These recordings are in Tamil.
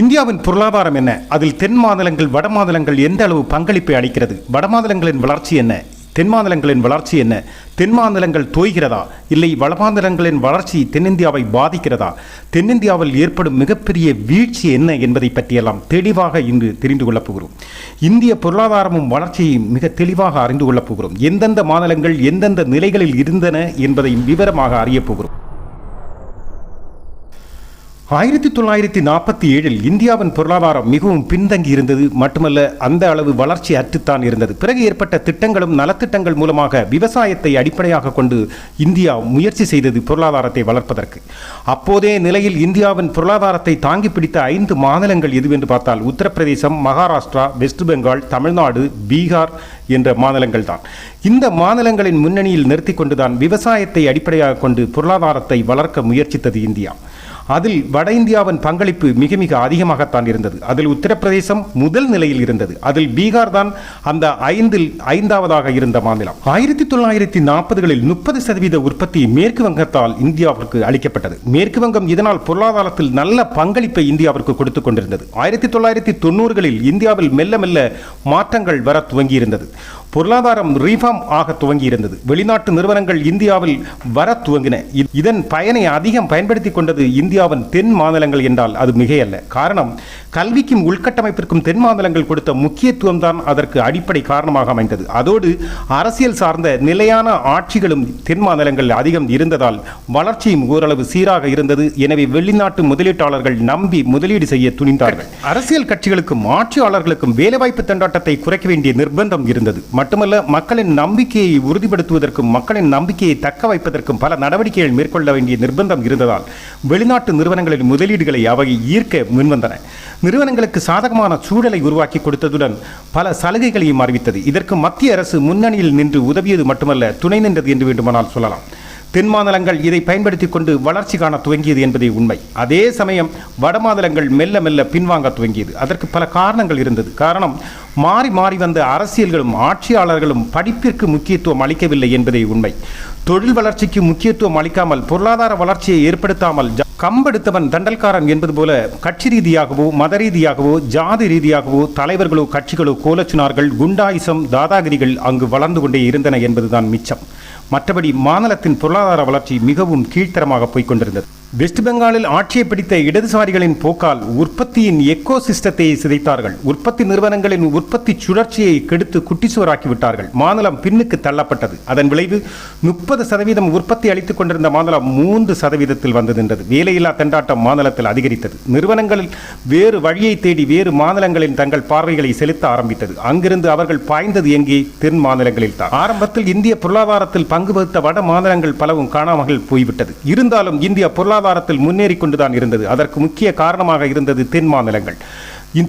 இந்தியாவின் பொருளாதாரம் என்ன? அதில் தென் மாநிலங்கள் வட மாநிலங்கள் எந்த அளவு பங்களிப்பை அளிக்கிறது? வட மாநிலங்களின் வளர்ச்சி என்ன? தென் மாநிலங்களின் வளர்ச்சி என்ன? தென் மாநிலங்கள் தோய்கிறதா? இல்லை வட மாநிலங்களின் வளர்ச்சி தென்னிந்தியாவை பாதிக்கிறதா? தென்னிந்தியாவில் ஏற்படும் மிகப்பெரிய வீழ்ச்சி என்ன என்பதை பற்றியெல்லாம் தெளிவாக இன்று தெரிந்து கொள்ளப் போகிறோம். இந்திய பொருளாதாரமும் வளர்ச்சியையும் மிக தெளிவாக அறிந்து கொள்ளப் போகிறோம். எந்தெந்த மாநிலங்கள் எந்தெந்த நிலைகளில் இருந்தன என்பதை விவரமாக அறியப் போகிறோம். ஆயிரத்தி தொள்ளாயிரத்தி நாற்பத்தி ஏழில் இந்தியாவின் பொருளாதாரம் மிகவும் பின்தங்கி இருந்தது மட்டுமல்ல அந்த அளவு வளர்ச்சி அற்றுத்தான் இருந்தது. பிறகு ஏற்பட்ட திட்டங்களும் நலத்திட்டங்கள் மூலமாக விவசாயத்தை அடிப்படையாக கொண்டு இந்தியா முயற்சி செய்தது பொருளாதாரத்தை வளர்ப்பதற்கு. அப்போதே நிலையில் இந்தியாவின் பொருளாதாரத்தை தாங்கி பிடித்த ஐந்து மாநிலங்கள் எதுவென்று பார்த்தால் உத்தரப்பிரதேசம் மகாராஷ்டிரா வெஸ்ட் பெங்கால் தமிழ்நாடு பீகார் என்ற மாநிலங்கள் தான். இந்த மாநிலங்களின் முன்னணியில் நிறுத்தி கொண்டுதான் விவசாயத்தை அடிப்படையாக கொண்டு பொருளாதாரத்தை வளர்க்க முயற்சித்தது இந்தியா. அதில் வட இந்தியாவின் பங்களிப்பு மிக மிக அதிகமாகத்தான் இருந்தது. அதில் உத்தரப்பிரதேசம் முதல் நிலையில் இருந்தது. அதில் பீகார் தான் அந்த ஐந்தில் ஐந்தாவதாக இருந்த மாநிலம். ஆயிரத்தி தொள்ளாயிரத்தி நாற்பதுகளில் முப்பது சதவீத உற்பத்தி மேற்கு வங்கத்தால் இந்தியாவிற்கு அளிக்கப்பட்டது. மேற்கு வங்கம் இதனால் பொருளாதாரத்தில் நல்ல பங்களிப்பை இந்தியாவிற்கு கொடுத்துக் கொண்டிருந்தது. ஆயிரத்தி தொள்ளாயிரத்தி தொண்ணூறுகளில் இந்தியாவில் மெல்ல மெல்ல மாற்றங்கள் வர துவங்கியிருந்தது. பொருளாதாரம் ரீஃபார்ம் ஆக துவங்கியிருந்தது. வெளிநாட்டு நிறுவனங்கள் இந்தியாவில் வர துவங்கின. இதன் பயனை அதிகம் பயன்படுத்தி கொண்டது இந்தியாவின் தென் மாநிலங்கள் என்றால் அது மிகையல்ல. காரணம் கல்விக்கும் உள்கட்டமைப்பிற்கும் தென் மாநிலங்கள் கொடுத்த முக்கியத்துவம் தான் அதற்கு அடிப்படை காரணமாக அமைந்தது. அதோடு அரசியல் சார்ந்த நிலையான ஆட்சிகளும் தென் மாநிலங்கள் அதிகம் இருந்ததால் வளர்ச்சியும் ஓரளவு சீராக இருந்தது. எனவே வெளிநாட்டு முதலீட்டாளர்கள் நம்பி முதலீடு செய்ய துணிந்தார்கள். அரசியல் கட்சிகளுக்கும் ஆட்சியாளர்களுக்கும் வேலைவாய்ப்பு திண்டாட்டத்தை குறைக்க வேண்டிய நிர்பந்தம் இருந்தது. மட்டுமல்ல மக்களின் நம்பிக்கையை உறுதிப்படுத்துவதற்கும் மக்களின் நம்பிக்கையை தக்க வைப்பதற்கும் பல நடவடிக்கைகள் மேற்கொள்ள வேண்டிய நிர்பந்தம் இருந்ததால் வெளிநாட்டு நிறுவனங்களின் முதலீடுகளை அவை ஈர்க்க முன்வந்தன. நிறுவனங்களுக்கு சாதகமான சூழலை உருவாக்கி கொடுத்ததுடன் பல சலுகைகளையும் அறிவித்தது. இதற்கு மத்திய அரசு முன்னணியில் நின்று உதவியது மட்டுமல்ல துணை நின்றது என்று வேண்டுமானால் சொல்லலாம். தென் மாநிலங்கள் இதை பயன்படுத்தி கொண்டு வளர்ச்சி காண துவங்கியது என்பதே உண்மை. அதே சமயம் வட மாநிலங்கள் மெல்ல மெல்ல பின்வாங்க துவங்கியது. அதற்கு பல காரணங்கள் இருந்தது. காரணம் மாறி மாறி வந்த அரசியல்களும் ஆட்சியாளர்களும் படிப்பிற்கு முக்கியத்துவம் அளிக்கவில்லை என்பதே உண்மை. தொழில் வளர்ச்சிக்கு முக்கியத்துவம் அளிக்காமல் பொருளாதார வளர்ச்சியை ஏற்படுத்தாமல் ஜ- கம்பெடுத்தவன் தண்டல்காரன் என்பது போல கட்சி ரீதியாகவோ மத ரீதியாகவோ ஜாதி ரீதியாகவோ தலைவர்களோ கட்சிகளோ கோலச்சுனார்கள் குண்டாயிசம் தாதாகிரிகள் அங்கு வளர்ந்து கொண்டே இருந்தன என்பதுதான் மிச்சம். மற்றபடி மாநிலத்தின் பொருளாதார வளர்ச்சி மிகவும் கீழ்த்தரமாக போய்க் கொண்டிருந்தது. வெஸ்ட் பெங்காலில் ஆட்சியை பிடித்த இடதுசாரிகளின் போக்கால் உற்பத்தியின் எக்கோ சிஸ்டத்தை சிதைத்தார்கள். உற்பத்தி நிறுவனங்களின் உற்பத்தி சுழற்சியை கெடுத்து குட்டிச்சுவராக்கி விட்டார்கள். மாநிலம் பின்னுக்கு தள்ளப்பட்டது. அதன் விளைவு முப்பது சதவீதம் உற்பத்தி அளித்துக் கொண்டிருந்த மாநிலம் மூன்று சதவீதத்தில் வந்து நின்றது வேலையில்லா திண்டாட்டம் மாநிலத்தில் அதிகரித்தது. நிறுவனங்களில் வேறு வழியை தேடி வேறு மாநிலங்களில் தங்கள் பார்வைகளை செலுத்த ஆரம்பித்தது. அங்கிருந்து அவர்கள் பாய்ந்தது எங்கே? தென் மாநிலங்களில் தான். ஆரம்பத்தில் இந்திய பொருளாதாரத்தில் பங்கு வகித்த வட மாநிலங்கள் பலவும் காணாமல் போய்விட்டது. இருந்தாலும் இந்திய பொருளாதாரத்தில் முன்னேறி கொண்டுதான் இருந்தது. அதற்கு முக்கிய காரணமாக இருந்தது தென் மாநிலங்கள்.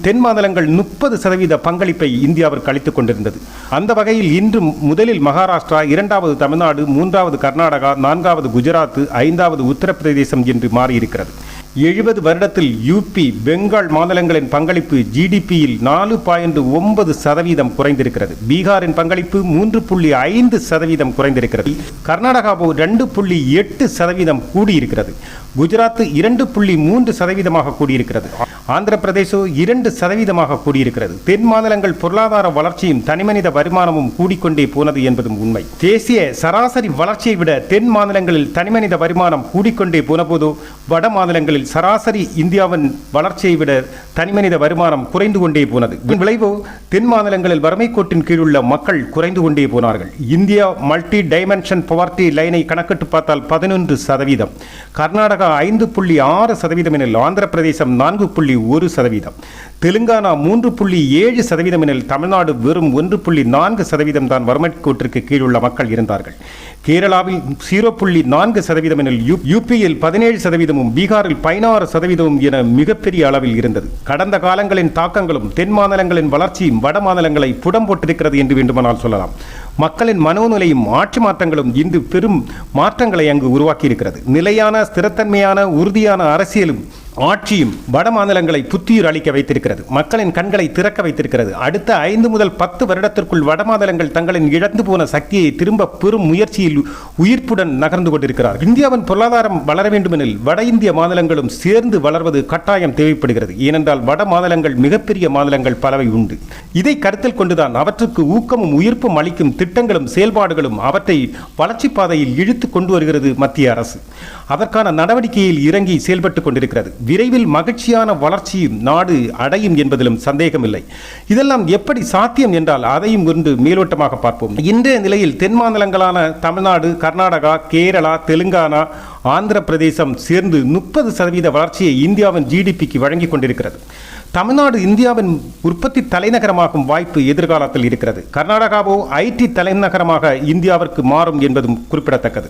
தென் மாநிலங்கள் முப்பது சதவீத பங்களிப்பை இந்தியாவிற்கு அளித்துக் கொண்டிருந்தது. அந்த வகையில் இன்று முதலில் மகாராஷ்டிரா இரண்டாவது தமிழ்நாடு மூன்றாவது கர்நாடகா நான்காவது குஜராத் ஐந்தாவது உத்தரப்பிரதேசம் என்று மாறியிருக்கிறது. எழுபது வருடத்தில் யூபி பெங்கால் மாநிலங்களின் பங்களிப்பு ஜிடிபியில் நாலு பாயிண்ட் ஒன்பது சதவீதம் குறைந்திருக்கிறது. பீகாரின் பங்களிப்பு மூன்று புள்ளி ஐந்து சதவீதம் குறைந்திருக்கிறது. கர்நாடகாவோ ரெண்டு புள்ளி எட்டு சதவீதம் கூடியிருக்கிறது. குஜராத் இரண்டு புள்ளி மூன்று சதவீதமாக கூடியிருக்கிறது. ஆந்திர பிரதேசோ இரண்டு சதவீதமாக கூடியிருக்கிறது. தென் மாநிலங்கள் பொருளாதார வளர்ச்சியும் தனிமனித வருமானமும் கூடிக்கொண்டே போனது என்பதும் உண்மை. தேசிய சராசரி வளர்ச்சியை விட தென் மாநிலங்களில் தனிமனித வருமானம் கூடிக்கொண்டே போனபோதோ வட மாநிலங்களில் சராசரி இந்தியாவின் வளர்ச்சியை விட தனிமனித வருமானம் குறைந்து கொண்டே போனது. விளைவு விளைவோ தென் மாநிலங்களில் வறுமை கோட்டின் கீழுள்ள மக்கள் குறைந்து கொண்டே போனார்கள். இந்தியா மல்டி டைமென்ஷன் பவர்ட்டி லைனை கணக்கிட்டு பார்த்தால் பதினொன்று சதவீதம். கர்நாடகா ஐந்து புள்ளி ஆறு சதவீதம் எனில் ஆந்திர பிரதேசம் நான்கு புள்ளி ஒரு சதவீதம். தெலுங்கானா மூன்று புள்ளி ஏழு சதவீதம் எனில் தமிழ்நாடு வெறும் ஒன்று புள்ளி நான்கு சதவீதம் தான் வறுமை கோட்டிற்கு கீழுள்ள மக்கள் இருந்தார்கள். கேரளாவில் ஜீரோ புள்ளி நான்கு சதவீதம் எனில் யூ யூபியில் பதினேழு சதவீதமும் பீகாரில் பதினாறு சதவீதமும் என மிகப்பெரிய அளவில் இருந்தது. கடந்த காலங்களின் தாக்கங்களும் தென் மாநிலங்களின் வளர்ச்சியும் வட மாநிலங்களை புடம் போட்டிருக்கிறது என்று வேண்டுமானால் சொல்லலாம். மக்களின் மனோநிலையும் ஆட்சி மாற்றங்களும் இன்று பெரும் மாற்றங்களை அங்கு உருவாக்கியிருக்கிறது. நிலையான ஸ்திரத்தன்மையான உறுதியான அரசியலும் ஆட்சியும் வட மாநிலங்களை புத்துயிர் அளிக்க வைத்திருக்கிறது. மக்களின் கண்களை திறக்க வைத்திருக்கிறது. அடுத்த ஐந்து முதல் பத்து வருடத்திற்குள் வட மாநிலங்கள் தங்களின் இழந்து போன சக்தியை திரும்ப பெறும் முயற்சியில் உயிர்ப்புடன் நகர்ந்து கொண்டிருக்கிறார் இந்தியாவின் பொருளாதாரம் வளர வேண்டுமெனில் வட இந்திய மாநிலங்களும் சேர்ந்து வளர்வது கட்டாயம் தேவைப்படுகிறது. ஏனென்றால் வட மாநிலங்கள் மிகப்பெரிய மாநிலங்கள் பலவை உண்டு. இதை கருத்தில் கொண்டுதான் அவற்றுக்கு ஊக்கமும் உயிர்ப்பும் அளிக்கும் திட்டங்களும் செயல்பாடுகளும் அவற்றை வளர்ச்சி பாதையில் இழுத்து கொண்டு வருகிறது மத்திய அரசு. அதற்கான நடவடிக்கையில் இறங்கி செயல்பட்டுக் கொண்டிருக்கிறது. விரைவில் மகிழ்ச்சியான வளர்ச்சியும் நாடு அடையும் என்பதிலும் சந்தேகமில்லை. இதெல்லாம் எப்படி சாத்தியம் என்றால் அதையும் இருந்து மேலோட்டமாக பார்ப்போம். இன்றைய நிலையில் தென் மாநிலங்களான தமிழ்நாடு கர்நாடகா கேரளா தெலுங்கானா ஆந்திர பிரதேசம் சேர்ந்து முப்பது சதவீத வளர்ச்சியை இந்தியாவின் ஜிடிபிக்கு வழங்கிக் கொண்டிருக்கிறது. தமிழ்நாடு இந்தியாவின் உற்பத்தி தலைநகரமாகும் வாய்ப்பு எதிர்காலத்தில் இருக்கிறது. கர்நாடகாவோ ஐடி தலைநகரமாக இந்தியாவிற்கு மாறும் என்பதும் குறிப்பிடத்தக்கது.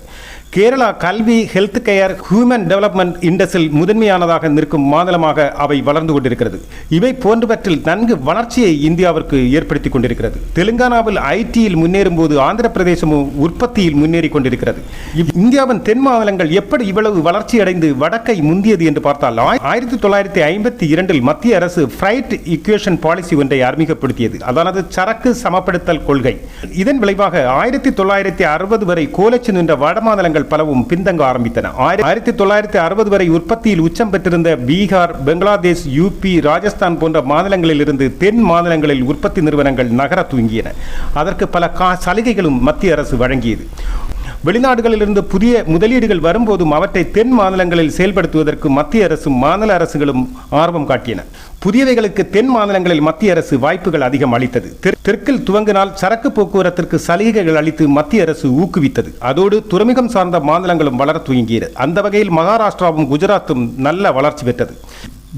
கேரளா கல்வி ஹெல்த் கேர் ஹியூமன் டெவலப்மெண்ட் இண்டஸில் முதன்மையானதாக நிற்கும் மாநிலமாக அவை வளர்ந்து கொண்டிருக்கிறது. இவை போன்றவற்றில் நன்கு வளர்ச்சியை இந்தியாவிற்கு ஏற்படுத்தி கொண்டிருக்கிறது. தெலுங்கானாவில் ஐடியில் முன்னேறும் போது ஆந்திர பிரதேசமும் உற்பத்தியில் முன்னேறி கொண்டிருக்கிறது. இந்தியாவின் தென் மாநிலங்கள் எப்படி இவ்வளவு வளர்ச்சி அடைந்து வடக்கை முந்தியது என்று பார்த்தால் ஆயிரத்தி தொள்ளாயிரத்தி ஐம்பத்தி இரண்டில் மத்திய அரசு ஃப்ரைட் இக்குவேஷன் பாலிசி ஒன்றை அறிமுகப்படுத்தியது. அதாவது சரக்கு சமப்படுத்தல் கொள்கை. இதன் விளைவாக ஆயிரத்தி தொள்ளாயிரத்தி அறுபது வரை கோலச்சு நின்ற வடமாநிலங்கள் பலவும் பின்தங்க ஆரம்பித்தன. ஆயிரத்தி தொள்ளாயிரத்தி அறுபது வரை உற்பத்தியில் உச்சம் பெற்றிருந்த பீகார் பங்களாதேஷ் யூபி ராஜஸ்தான் போன்ற மாநிலங்களில் இருந்து தென் மாநிலங்களில் உற்பத்தி நிறுவனங்கள் நகர துவங்கியன அதற்கு பல கா சலுகைகளும் மத்திய அரசு வழங்கியது. வெளிநாடுகளிலிருந்து புதிய முதலீடுகள் வரும்போதும் அவற்றை தென் மாநிலங்களில் செயல்படுத்துவதற்கு மத்திய அரசும் மாநில அரசுகளும் ஆர்வம் காட்டின புதியவைகளுக்கு தென் மாநிலங்களில் மத்திய அரசு வாய்ப்புகள் அதிகம் அளித்தது. தெற்கில் துவங்கினால் சரக்கு போக்குவரத்திற்கு சலுகைகள் அளித்து மத்திய அரசு ஊக்குவித்தது. அதோடு துறைமுகம் சார்ந்த மாநிலங்களும் வளர துவங்கியது. அந்த வகையில் மகாராஷ்டிராவும் குஜராத்தும் நல்ல வளர்ச்சி பெற்றது.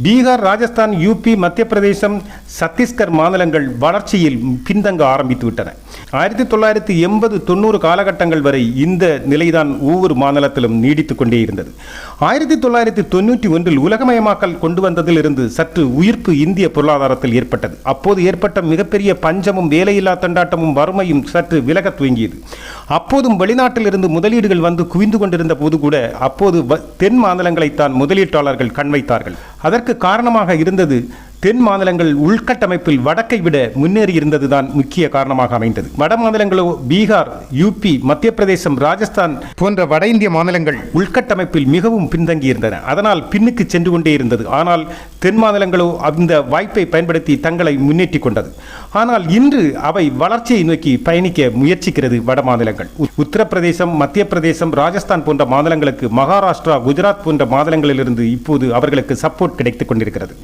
பீகார் ராஜஸ்தான் யூபி மத்திய பிரதேசம் சத்தீஸ்கர் மாநிலங்கள் வளர்ச்சியில் பின்தங்க ஆரம்பித்து விட்டன. ஆயிரத்தி தொள்ளாயிரத்தி எண்பது தொண்ணூறு காலகட்டங்கள் வரை இந்த நிலைதான் ஒவ்வொரு மாநிலத்திலும் நீடித்துக் கொண்டே இருந்தது. ஆயிரத்தி தொள்ளாயிரத்தி தொண்ணூற்றி ஒன்றில் உலகமயமாக்கல் கொண்டு வந்ததிலிருந்து சற்று உயிர்ப்பு இந்திய பொருளாதாரத்தில் ஏற்பட்டது. அப்போது ஏற்பட்ட மிகப்பெரிய பஞ்சமும் வேலையில்லா தண்டாட்டமும் வறுமையும் சற்று விலகத் துவங்கியது. அப்போதும் வெளிநாட்டிலிருந்து முதலீடுகள் வந்து குவிந்து கொண்டிருந்த போது கூட அப்போது தென் மாநிலங்களைத்தான் முதலீட்டாளர்கள் கண் வைத்தார்கள். அதற்கு காரணமாக இருந்தது. தென் மாநிலங்கள் உள்கட்டமைப்பில் வடக்கை விட முன்னேறி இருந்ததுதான் முக்கிய காரணமாக அமைந்தது. வட மாநிலங்களோ பீகார் யூபி மத்திய பிரதேசம் ராஜஸ்தான் போன்ற வட இந்திய மாநிலங்கள் உள்கட்டமைப்பில் மிகவும் பின்தங்கி இருந்தன அதனால் பின்னுக்கு சென்று கொண்டே இருந்தது. ஆனால் தென் மாநிலங்களோ அந்த வாய்ப்பை பயன்படுத்தி தங்களை முன்னேற்றிக் கொண்டது. ஆனால் இன்று அவை வளர்ச்சியை நோக்கி பயணிக்க முயற்சிக்கிறது வட மாநிலங்கள். உத்தரப்பிரதேசம் மத்திய பிரதேசம் ராஜஸ்தான் போன்ற மாநிலங்களுக்கு மகாராஷ்டிரா குஜராத் போன்ற மாநிலங்களிலிருந்து இப்போது அவர்களுக்கு சப்போர்ட் கிடைத்துக் கொண்டிருக்கிறது.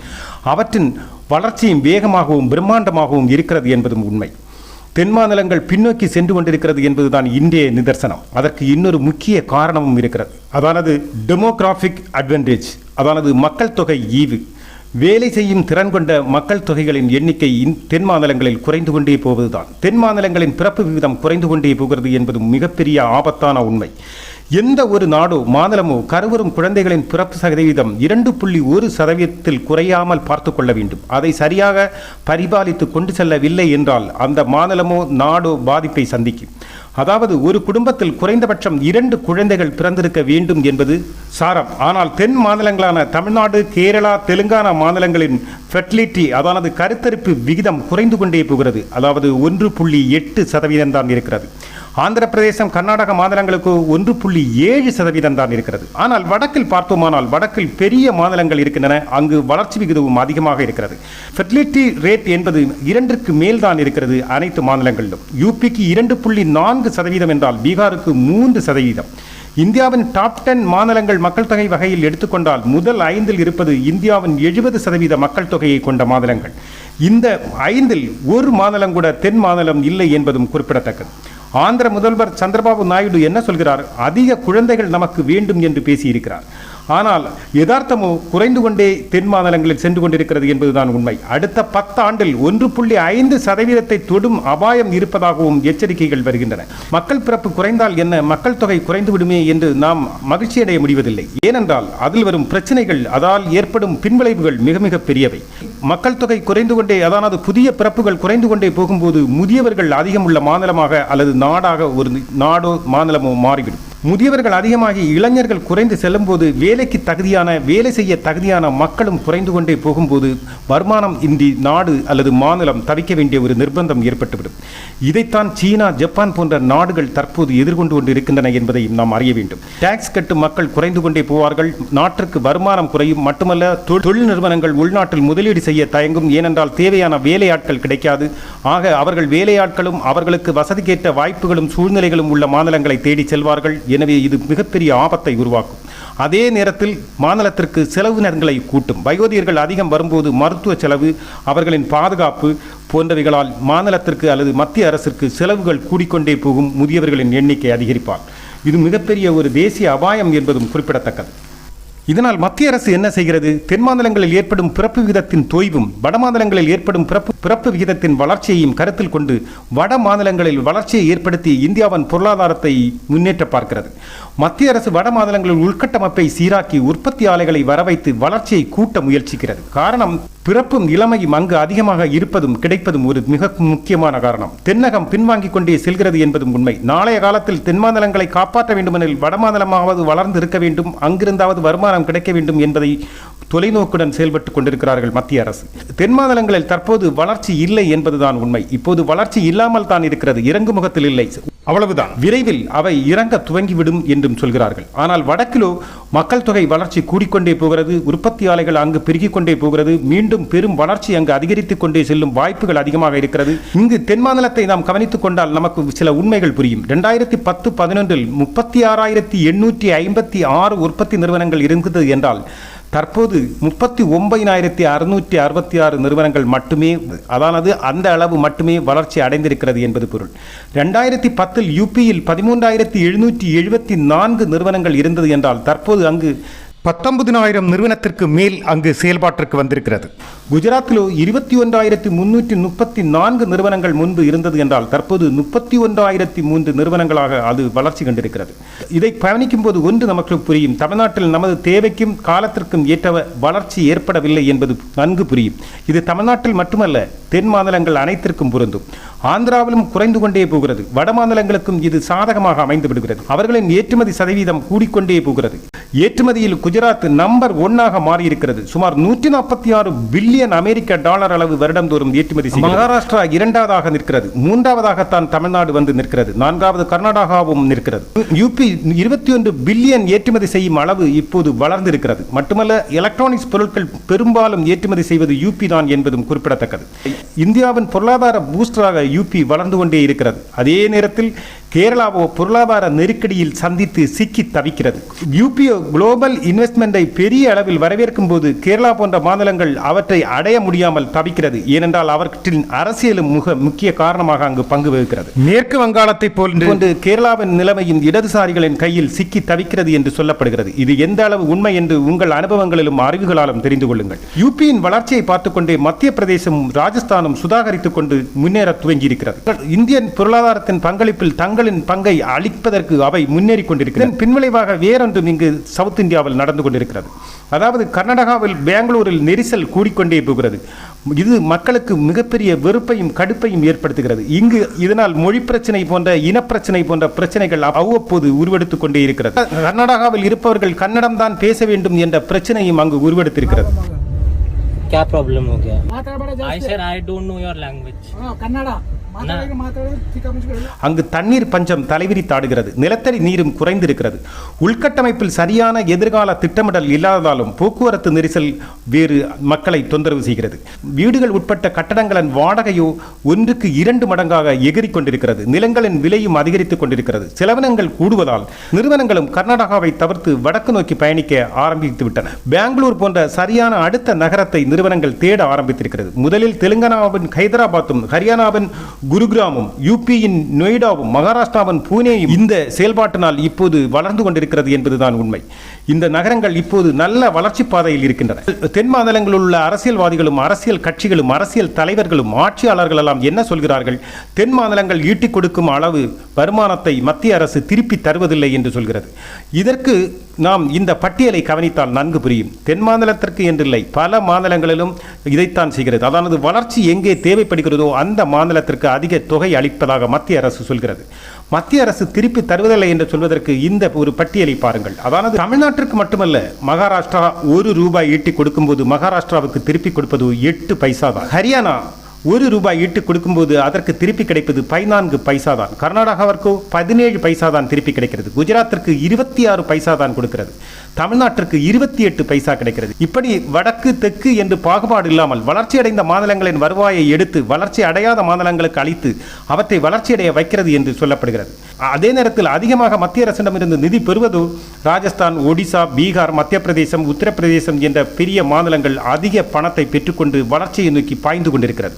அவற்றின் வளர்ச்சியும் வேகமாகவும் பிரம்மாண்டமாகவும் இருக்கிறது என்பதும் உண்மை. தென் மாநிலங்கள் பின்னோக்கி சென்று கொண்டிருக்கிறது என்பதுதான் இன்றைய நிதர்சனம். அதற்கு இன்னொரு முக்கிய காரணமும் இருக்கிறது. அதானது டெமோகிராஃபிக் அட்வான்டேஜ் அதானது மக்கள் தொகை ஈவு. வேலை செய்யும் திறன் கொண்ட மக்கள் தொகைகளின் எண்ணிக்கை தென் மாநிலங்களில் குறைந்து கொண்டே போவதுதான். தென் மாநிலங்களின் பிறப்பு விகிதம் குறைந்து கொண்டே போகிறது என்பது மிகப்பெரிய ஆபத்தான உண்மை. எந்த ஒரு நாடோ மாநிலமோ கருவரும் குழந்தைகளின் பிறப்பு சதவீதம் இரண்டு புள்ளி ஒரு சதவீதத்தில் குறையாமல் பார்த்து கொள்ள வேண்டும். அதை சரியாக பரிபாலித்து கொண்டு செல்லவில்லை என்றால் அந்த மாநிலமோ நாடோ பாதிப்பை சந்திக்கும். அதாவது ஒரு குடும்பத்தில் குறைந்தபட்சம் இரண்டு குழந்தைகள் பிறந்திருக்க வேண்டும் என்பது சாரம். ஆனால் தென் மாநிலங்களான தமிழ்நாடு கேரளா தெலுங்கானா மாநிலங்களின் ஃபெர்டிலிட்டி அதானது கருத்தரிப்பு விகிதம் குறைந்து கொண்டே போகிறது. அதாவது ஒன்று புள்ளி எட்டு சதவீதம் தான் இருக்கிறது. ஆந்திர பிரதேசம் கர்நாடக மாநிலங்களுக்கு ஒன்று புள்ளி ஏழு சதவீதம் தான் இருக்கிறது. ஆனால் வடக்கில் பார்த்தோமானால் வடக்கில் பெரிய மாநிலங்கள் இருக்கின்றன. அங்கு வளர்ச்சி விகிதமும் அதிகமாக இருக்கிறது. ஃபெர்டிலிட்டி ரேட் என்பது இரண்டிற்கு மேல் தான் இருக்கிறது அனைத்து மாநிலங்களிலும். யூபிக்கு இரண்டு புள்ளி நான்கு சதவீதம் என்றால் பீகாருக்கு மூன்று சதவீதம். இந்தியாவின் டாப் டென் மாநிலங்கள் மக்கள் தொகை வகையில் எடுத்துக்கொண்டால் முதல் ஐந்தில் இருப்பது இந்தியாவின் எழுபது சதவீத மக்கள் தொகையை கொண்ட மாநிலங்கள். இந்த ஐந்தில் ஒரு மாநிலம் கூட தென் மாநிலம் இல்லை என்பதும் குறிப்பிடத்தக்கது. ஆந்திர முதல்வர் சந்திரபாபு நாயுடு என்ன சொல்கிறார்? அதிக குழந்தைகள் நமக்கு வேண்டும் என்று பேசியிருக்கிறார். ஆனால் யதார்த்தமோ குறைந்து கொண்டே தென் மாநிலங்களில் சென்று கொண்டிருக்கிறது என்பதுதான் உண்மை. அடுத்த பத்தாண்டில் ஒன்று புள்ளி ஐந்து சதவீதத்தை தொடும் அபாயம் இருப்பதாகவும் எச்சரிக்கைகள் வருகின்றன. மக்கள் பிறப்பு குறைந்தால் என்ன? மக்கள் தொகை குறைந்து விடுமே என்று நாம் மகிழ்ச்சியடைய முடிவதில்லை. ஏனென்றால் அதில் வரும் பிரச்சனைகள் அதால் ஏற்படும் பின்விளைவுகள் மிக மிக பெரியவை. மக்கள் தொகை குறைந்து கொண்டே அதானது புதிய பிறப்புகள் குறைந்து கொண்டே போகும்போது முதியவர்கள் அதிகம் உள்ள மாநிலமாக அல்லது நாடாக ஒரு நாடோ மாநிலமோ மாறிவிடும். முதியவர்கள் அதிகமாகி இளைஞர்கள் குறைந்து செல்லும்போது வேலைக்கு தகுதியான வேலை செய்ய தகுதியான மக்களும் குறைந்து கொண்டே போகும்போது வருமானம் இன்றி நாடு அல்லது மாநிலம் தவிக்க வேண்டிய ஒரு நிர்பந்தம் ஏற்பட்டுவிடும். இதைத்தான் சீனா ஜப்பான் போன்ற நாடுகள் தற்போது எதிர்கொண்டு கொண்டு இருக்கின்றன என்பதை நாம் அறிய வேண்டும். டாக்ஸ் கட்டும் மக்கள் குறைந்து கொண்டே போவார்கள். நாட்டிற்கு வருமானம் குறையும். மட்டுமல்ல தொழில் நிறுவனங்கள் உள்நாட்டில் முதலீடு செய்ய தயங்கும். ஏனென்றால் தேவையான வேலையாட்கள் கிடைக்காது. ஆக அவர்கள் வேலையாட்களும் அவர்களுக்கு வசதிக்கேற்ற வாய்ப்புகளும் சூழ்நிலைகளும் உள்ள மாநிலங்களை தேடி செல்வார்கள். எனவே இது மிகப்பெரிய ஆபத்தை உருவாக்கும். அதே நேரத்தில் மாநிலத்திற்கு செலவினங்களை கூட்டும். வயோதிகர்கள் அதிகம் வரும்போது மருத்துவ செலவு அவர்களின் பாதுகாப்பு போன்றவைகளால் மாநிலத்திற்கு அல்லது மத்திய அரசிற்கு செலவுகள் கூடிக்கொண்டே போகும் முதியவர்களின் எண்ணிக்கை அதிகரிப்பார். இது மிகப்பெரிய ஒரு தேசிய அபாயம் என்பதும் குறிப்பிடத்தக்கது. இதனால் மத்திய அரசு என்ன செய்கிறது? தென்மாநிலங்களில் ஏற்படும் பிறப்பு விகிதத்தின் தொய்வும் வட மாநிலங்களில் ஏற்படும் பிறப்பு பிறப்பு விகிதத்தின் வளர்ச்சியையும் கருத்தில் கொண்டு வட மாநிலங்களில் வளர்ச்சியை ஏற்படுத்தி இந்தியாவின் பொருளாதாரத்தை முன்னேற்ற பார்க்கிறது. மத்திய அரசு வட மாநிலங்களில் உள்கட்டமைப்பை சீராக்கி உற்பத்தி ஆலைகளை வரவைத்து வளர்ச்சியை கூட்ட முயற்சிக்கிறது. காரணம் பிறப்பும் இளமையும் அங்கு அதிகமாக இருப்பதும் கிடைப்பதும் ஒரு மிக முக்கியமான காரணம். தென்னகம் பின்வாங்கிக் கொண்டே செல்கிறது என்பதும் உண்மை. நாளைய காலத்தில் தென்மாநிலங்களை காப்பாற்ற வேண்டுமெனில் வடமாநிலமாவது வளர்ந்து இருக்க வேண்டும் அங்கிருந்தாவது வருமானம் கிடைக்க வேண்டும் என்பதை தொலைநோக்குடன் செயல்பட்டுக் கொண்டிருக்கிறார்கள் மத்திய அரசு. தென் மாநிலங்களில் தற்போது வளர்ச்சி இல்லை என்பதுதான் உண்மை. இப்போது வளர்ச்சி இல்லாமல் தான் இருக்கிறது. இறங்குமுகத்தில் இல்லை. அவ்வளவுதான். விரைவில் அவை இறங்க துவங்கிவிடும் என்றும் சொல்கிறார்கள். ஆனால் வடக்கிலோ மக்கள் தொகை வளர்ச்சி கூடிக்கொண்டே போகிறது உற்பத்தி ஆலைகள் அங்கு பெருகிக் கொண்டே போகிறது மீண்டும் பெரும் வளர்ச்சி அங்கு அதிகரித்துக் கொண்டே செல்லும் வாய்ப்புகள் அதிகமாக இருக்கிறது. இங்கு தென் மாநிலத்தை நாம் கவனித்துக் கொண்டால் நமக்கு சில உண்மைகள் புரியும். ரெண்டாயிரத்தி பத்து பதினொன்றில் முப்பத்தி ஆறாயிரத்தி எண்ணூற்றி ஐம்பத்தி ஆறு உற்பத்தி நிறுவனங்கள் இருந்தது என்றால் தற்போது முப்பத்தி ஒன்பதினாயிரத்தி அறுநூற்றி அறுபத்தி ஆறு நிறுவனங்கள் மட்டுமே அதானது அந்த அளவு மட்டுமே வளர்ச்சி அடைந்திருக்கிறது என்பது பொருள். ரெண்டாயிரத்தி பத்தில் யூபியில் பதிமூன்றாயிரத்தி எழுநூற்றி எழுபத்தி நான்கு நிறுவனங்கள் இருந்தது என்றால் தற்போது அங்கு பத்தொன்பதினாயிரம் நிறுவனத்திற்கு மேல் அங்கு செயல்பாட்டிற்கு வந்திருக்கிறது. குஜராத்தில் இருபத்தி ஒன்றாயிரத்தி முன்னூற்றி முப்பத்தி நான்கு நிறுவனங்கள் முன்பு இருந்தது என்றால் தற்போது முப்பத்தி ஒன்றாயிரத்தி மூன்று நிறுவனங்களாக அது வளர்ச்சி கண்டிருக்கிறது. இதை பயணிக்கும் போது ஒன்று நமக்கு புரியும். தமிழ்நாட்டில் நமது தேவைக்கும் காலத்திற்கும் ஏற்ற வளர்ச்சி ஏற்படவில்லை என்பது நன்கு புரியும். இது தமிழ்நாட்டில் மட்டுமல்ல தென் மாநிலங்கள் அனைத்திற்கும் பொருந்தும். ஆந்திராவிலும் குறைந்து கொண்டே போகிறது. வட மாநிலங்களுக்கும் இது சாதகமாக அமைந்து விடுகிறது. அவர்களின் ஏற்றுமதி சதவீதம் கூடிக்கொண்டே போகிறது. ஏற்றுமதியில் குஜராத் நம்பர் ஒன்னாக மாறியிருக்கிறது. சுமார் நூற்றி நாற்பத்தி ஆறு பில்லியன் அமெரிக்க டாலர் அளவு வருடந்தோறும் ஏற்றுமதி செய்கிறது. மகாராஷ்டிரா இரண்டாவதாக நிற்கிறது. மூன்றாவதாகத்தான் தமிழ்நாடு வந்து நிற்கிறது. நான்காவது கர்நாடகாவும் நிற்கிறது. யூபி இருபத்தி ஒன்று பில்லியன் ஏற்றுமதி செய்யும் அளவு இப்போது வளர்ந்திருக்கிறது. மட்டுமல்ல எலக்ட்ரானிக்ஸ் பொருட்கள் பெரும்பாலும் ஏற்றுமதி செய்வது யூபி தான் என்பதும் குறிப்பிடத்தக்கது. இந்தியாவின் பொருளாதார பூஸ்டராக யூபி வளர்ந்து கொண்டே இருக்கிறது. அதே நேரத்தில் கேரளாவோ பொருளாதார நெருக்கடியில் சந்தித்து சிக்கி தவிக்கிறது. யூபிஓ குளோபல் இன்வெஸ்ட்மெண்ட்டை பெரிய அளவில் வரவேற்கும் போது கேரளா போன்ற மாநிலங்கள் அவற்றை அடைய முடியாமல் தவிக்கிறது. ஏனென்றால் அவற்றின் அரசியலும் முக முக்கிய காரணமாக அங்கு பங்கு வகிக்கிறது. மேற்கு வங்காளத்தை போன்று கேரளாவின் நிலைமையும் இடதுசாரிகளின் கையில் சிக்கி தவிக்கிறது என்று சொல்லப்படுகிறது. இது எந்த அளவு உண்மை என்று உங்கள் அனுபவங்களிலும் அறிவுகளாலும் தெரிந்து கொள்ளுங்கள். யூபியின் வளர்ச்சியை பார்த்துக்கொண்டே மத்திய பிரதேசமும் ராஜஸ்தானும் சுதாகரித்துக் கொண்டு முன்னேற துவங்கியிருக்கிறது. இந்தியன் பொருளாதாரத்தின் பங்களிப்பில் தமிழர்களின் பங்கை அளிப்பதற்கு அவை முன்னேறி கொண்டிருக்கிறது பின்விளைவாக வேறொன்றும் இங்கு சவுத் இந்தியாவில் நடந்து கொண்டிருக்கிறது. அதாவது கர்நாடகாவில் பெங்களூரில் நெரிசல் கூடிக்கொண்டே போகிறது. இது மக்களுக்கு மிகப்பெரிய வெறுப்பையும் கடுப்பையும் ஏற்படுத்துகிறது. இங்கு இதனால் மொழி பிரச்சனை போன்ற இனப்பிரச்சனை போன்ற பிரச்சனைகள் அவ்வப்போது உருவெடுத்துக் கொண்டே இருக்கிறது. கர்நாடகாவில் இருப்பவர்கள் கன்னடம் தான் பேச வேண்டும் என்ற பிரச்சனையும் அங்கு உருவெடுத்திருக்கிறது. क्या प्रॉब्लम हो गया I sir I don't know your language Kannada அங்கு தண்ணீர் பஞ்சம் தலைவிரி தாடுகிறது நிலத்தடி நீரும் குறைந்திருக்கிறது. உள்கட்டமைப்பில் சரியான எதிர்கால திட்டமிடல் இல்லாததாலும் போக்குவரத்து நெரிசல் வேறு மக்களை தொந்தரவு செய்கிறது. வீடுகள் உட்பட்ட கட்டடங்களின் வாடகையோ ஒன்றுக்கு இரண்டு மடங்காக எகிரிக் கொண்டிருக்கிறது நிலங்களின் விலையும் அதிகரித்துக் கொண்டிருக்கிறது. செலவினங்கள் கூடுவதால் நிறுவனங்களும் கர்நாடகாவை தவிர்த்து வடக்கு நோக்கி பயணிக்க ஆரம்பித்துவிட்டன. பெங்களூர் போன்ற சரியான அடுத்த நகரத்தை நிறுவனங்கள் தேட ஆரம்பித்திருக்கிறது. முதலில் தெலுங்கானாவின் ஹைதராபாத்தும் ஹரியானாவின் குருகிராமும் யூபியின் நொய்டாவும் மகாராஷ்டிராவின் பூனேயும் இந்த செயல்பாட்டினால் இப்போது வளர்ந்து கொண்டிருக்கிறது என்பதுதான் உண்மை. இந்த நகரங்கள் இப்போது நல்ல வளர்ச்சி பாதையில் இருக்கின்றன. தென் மாநிலங்களில் உள்ள அரசியல்வாதிகளும் அரசியல் கட்சிகளும் அரசியல் தலைவர்களும் ஆட்சியாளர்கள் எல்லாம் என்ன சொல்கிறார்கள்? தென் மாநிலங்கள் ஈட்டிக் கொடுக்கும் அளவு வருமானத்தை மத்திய அரசு திருப்பி தருவதில்லை என்று சொல்கிறது. இதற்கு நாம் இந்த பட்டியலை கவனித்தால் நன்கு புரியும். தென் மாநிலத்திற்கு என்றில்லை பல மாநிலங்களிலும் இதைத்தான் செய்கிறது. அதாவது வளர்ச்சி எங்கே தேவைப்படுகிறதோ அந்த மாநிலத்திற்கு அதிக தொகை அளிப்பதாக மத்திய அரசு சொல்கிறது. மத்திய அரசு திருப்பி தருவதில்லை என்று சொல்வதற்கு இந்த ஒரு பட்டியலை பாருங்கள். அதாவது தமிழ்நாட்டிற்கு மட்டுமல்ல மகாராஷ்டிரா ஒரு ரூபாய் ஈட்டி கொடுக்கும்போது மகாராஷ்டிராவுக்கு திருப்பி கொடுப்பது எட்டு பைசா தான். ஹரியானா ஒரு ரூபாய் ஈட்டு கொடுக்கும்போது அதற்கு திருப்பி கிடைப்பது பதினான்கு பைசா தான். கர்நாடகாவிற்கு பதினேழு பைசா தான் திருப்பி கிடைக்கிறது. குஜராத்திற்கு இருபத்தி ஆறு பைசா தான் கொடுக்கிறது. தமிழ்நாட்டிற்கு இருபத்தி எட்டு பைசா கிடைக்கிறது. இப்படி வடக்கு தெற்கு என்று பாகுபாடு இல்லாமல் வளர்ச்சியடைந்த மாநிலங்களின் வருவாயை எடுத்து வளர்ச்சி அடையாத மாநிலங்களுக்கு அளித்து அவற்றை வளர்ச்சியடைய வைக்கிறது என்று சொல்லப்படுகிறது. அதே நேரத்தில் அதிகமாக மத்திய அரசிடமிருந்து நிதி பெறுவதோ ராஜஸ்தான் ஒடிசா பீகார் மத்திய பிரதேசம் உத்தரப்பிரதேசம் என்ற பெரிய மாநிலங்கள் அதிக பணத்தை பெற்றுக்கொண்டு வளர்ச்சியை நோக்கி பாய்ந்து கொண்டிருக்கிறது.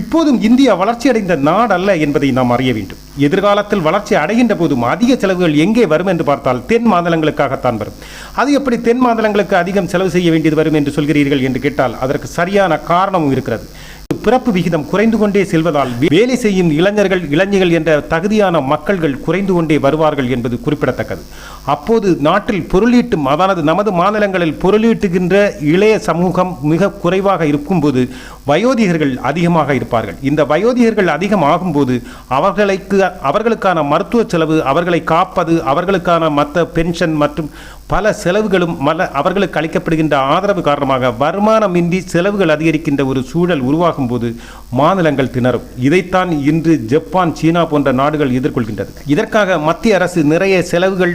இப்போதும் இந்தியா வளர்ச்சியடைந்த நாடு அல்ல என்பதை நாம் அறிய வேண்டும். எதிர்காலத்தில் வளர்ச்சி அடைகின்ற போதும் அதிக செலவுகள் எங்கே வரும் என்று பார்த்தால் தென் மாநிலங்களுக்காகத்தான் வரும். அது எப்படி தென் மாநிலங்களுக்கு அதிகம் செலவு செய்ய வேண்டியது வரும் என்று சொல்கிறீர்கள் என்று கேட்டால் அதற்கு சரியான காரணமும் இருக்கிறது. பிறப்பு விகிதம் குறைந்து கொண்டே செல்வதால் வேலை செய்யும் இளைஞர்கள் இளைஞர்கள் என்ற தகுதியான மக்கள்கள் குறைந்து கொண்டே வருவார்கள் என்பது குறிப்பிடத்தக்கது. அப்போது நாட்டில் பொருளீட்டும் அதானது நமது மாநிலங்களில் பொருளீட்டுகின்ற இளைய சமூகம் மிக குறைவாக இருக்கும்போது வயோதிகர்கள் அதிகமாக இருப்பார்கள். இந்த வயோதிகர்கள் அதிகம் ஆகும்போது அவர்களுக்கு அவர்களுக்கான மருத்துவ செலவு அவர்களை காப்பது அவர்களுக்கான மற்ற பென்ஷன் மற்றும் பல செலவுகளும் மல அவர்களுக்கு அளிக்கப்படுகின்ற ஆதரவு காரணமாக வருமானமின்றி செலவுகள் அதிகரிக்கின்ற ஒரு சூழல் உருவாகும் போது மாநிலங்கள் திணறும். இதைத்தான் இன்று ஜப்பான் சீனா போன்ற நாடுகள் எதிர்கொள்கின்றது. இதற்காக மத்திய அரசு நிறைய செலவுகள்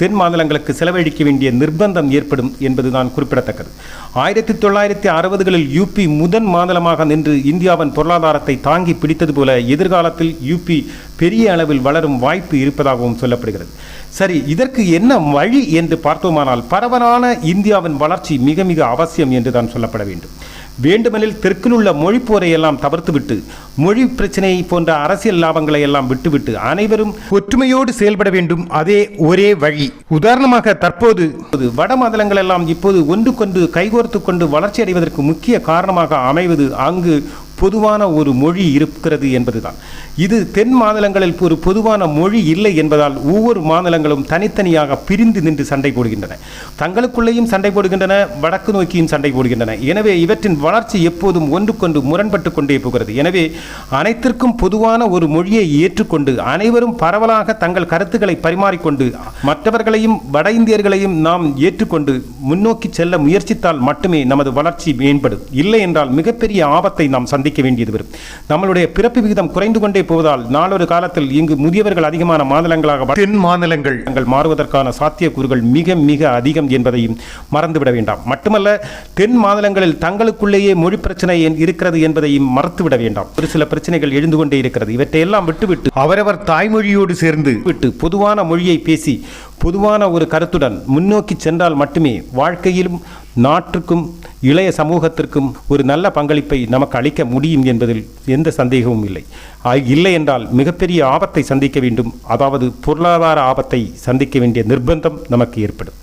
தென் மாநிலங்களுக்கு செலவழிக்க வேண்டிய நிர்பந்தம் ஏற்படும் என்பதுதான் குறிப்பிடத்தக்கது. ஆயிரத்தி தொள்ளாயிரத்தி அறுபதுகளில் யூபி முதன் மாநிலமாக நின்று இந்தியாவின் பொருளாதாரத்தை தாங்கி பிடித்தது போல எதிர்காலத்தில் யூபி பெரிய அளவில் வளரும் வாய்ப்பு இருப்பதாகவும் சொல்லப்படுகிறது. சரி இதற்கு என்ன வழி என்று பார்த்தோமானால் பரவலான இந்தியாவின் வளர்ச்சி மிக மிக அவசியம் என்று தான் சொல்லப்பட வேண்டும். வேண்டுமெனில் தெற்கில் உள்ள மொழி எல்லாம் தவிர்த்துவிட்டு மொழி பிரச்சனை போன்ற அரசியல் லாபங்களை எல்லாம் விட்டுவிட்டு அனைவரும் ஒற்றுமையோடு செயல்பட வேண்டும் அதே ஒரே வழி. உதாரணமாக தற்போது வட மாநிலங்கள் எல்லாம் இப்போது ஒன்றுக்கொன்று கைகோர்த்து கொண்டு வளர்ச்சி அடைவதற்கு முக்கிய காரணமாக அமைவது அங்கு பொதுவான ஒரு மொழி இருக்கிறது என்பதுதான். இது தென் மாநிலங்களில் ஒரு பொதுவான மொழி இல்லை என்பதால் ஒவ்வொரு மாநிலங்களும் தனித்தனியாக பிரிந்து நின்று சண்டை போடுகின்றன. தங்களுக்குள்ளேயும் சண்டை போடுகின்றன வடக்கு நோக்கியும் சண்டை போடுகின்றன. எனவே இவற்றின் வளர்ச்சி எப்போதும் ஒன்றுக்கொண்டு முரண்பட்டு கொண்டே போகிறது. எனவே அனைத்திற்கும் பொதுவான ஒரு மொழியை ஏற்றுக்கொண்டு அனைவரும் பரவலாக தங்கள் கருத்துக்களை பரிமாறிக்கொண்டு மற்றவர்களையும் வட இந்தியர்களையும் நாம் ஏற்றுக்கொண்டு முன்னோக்கி செல்ல முயற்சித்தால் மட்டுமே நமது வளர்ச்சி மேம்படும். இல்லை என்றால் மிகப்பெரிய ஆபத்தை நாம் சந்திக்க வேண்டியது வரும். நம்மளுடைய பிறப்பு விகிதம் குறைந்து கொண்டே போவதால் நாளொரு காலத்தில் இங்கு முதியவர்கள் அதிகமான மாநிலங்களாக தென் மாநிலங்கள். மாறுவதற்கான சாத்தியக்கூறுகள் மிக மிக அதிகம் என்பதையும் மறந்துவிட வேண்டாம். மட்டுமல்ல தென் மாநிலங்களில் தங்களுக்குள்ளேயே மொழி பிரச்சனை இருக்கிறது என்பதையும் மறந்துவிட வேண்டாம். ஒரு சில பிரச்சனைகள் எழுந்து கொண்டே இருக்கிறது. இவற்றையெல்லாம் விட்டுவிட்டு அவரவர் தாய்மொழியோடு சேர்ந்து விட்டு பொதுவான மொழியை பேசி பொதுவான ஒரு கருத்துடன் முன்னோக்கி சென்றால் மட்டுமே வாழ்க்கையிலும் நாட்டுக்கும் இளைய சமூகத்திற்கும் ஒரு நல்ல பங்களிப்பை நமக்கு அளிக்க முடியும் என்பதில் எந்த சந்தேகமும் இல்லை. ஆ- இல்லை என்றால் மிகப்பெரிய ஆபத்தை சந்திக்க வேண்டும். அதாவது பொருளாதார ஆபத்தை சந்திக்க வேண்டிய நிர்பந்தம் நமக்கு ஏற்படும்.